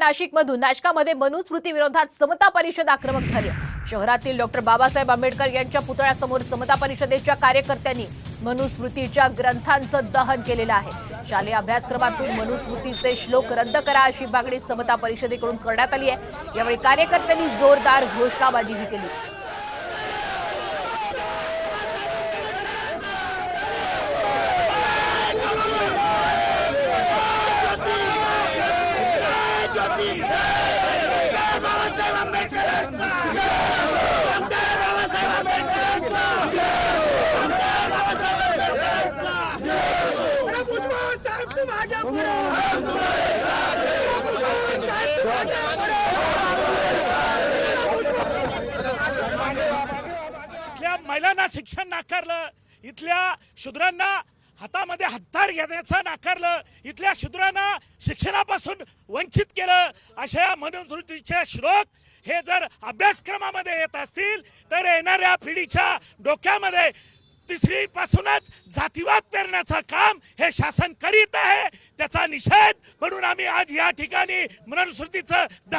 नाशिकमधून. नाशकामध्ये मनुस्मृती विरोधात समता परिषद आक्रमक झाली. शहरातील डॉक्टर बाबासाहेब आंबेडकर यांच्या पुतळ्यासमोर समता परिषदेच्या कार्यकर्त्यांनी मनुस्मृतीच्या ग्रंथांचं दहन केलेलं आहे. शालेय अभ्यासक्रमातून मनुस्मृतीचे श्लोक रद्द करा अशी मागणी समता परिषदेकडून करण्यात आली आहे. यावेळी कार्यकर्त्यांनी जोरदार घोषणाबाजीही केली. इथल्या महिलांना शिक्षण नाकारलं इथल्या शूद्रांना हातामध्ये हत्तार घेण्याचं नाकारलं इथल्या शूद्रांना शिक्षणापासून वंचित केलं अशा मनुस्मृतीचे श्लोक हे जर अभ्यासक्रमामध्ये येत असतील तर येणाऱ्या पिढीच्या डोक्यामध्ये तिसरी पासूनच जातीवाद पेरण्याचं काम हे शासन करीत आहे. त्याचा निषेध म्हणून आम्ही आज या ठिकाणी मनुस्मृतीचं